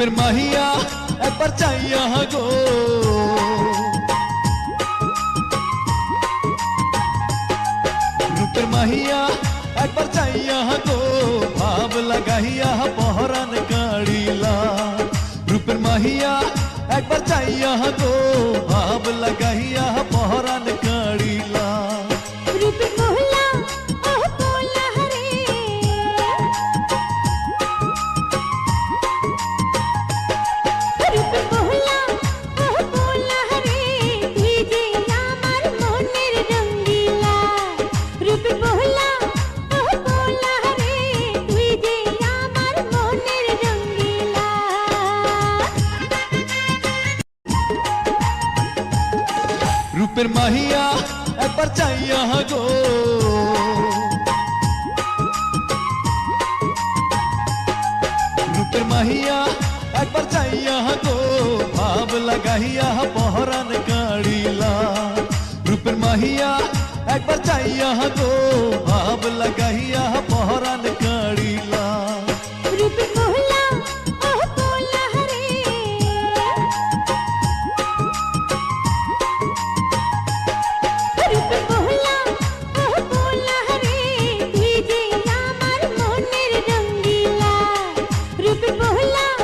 फिर माहिया पर गो। फिर माहिया परचाइया गो। भाव लगाइया बहरन काड़ीला रूपर माहिया परचाइया गो। भाव लगा फिर माहिया परचाइया हाँ गो। फिर माहिया परचाइया हाँ गो। भाव लगाइया हाँ पहरन काड़ीला रूपर माहिया एक बार परचाइया गो। भाव लगाइया पहरन 몰 라.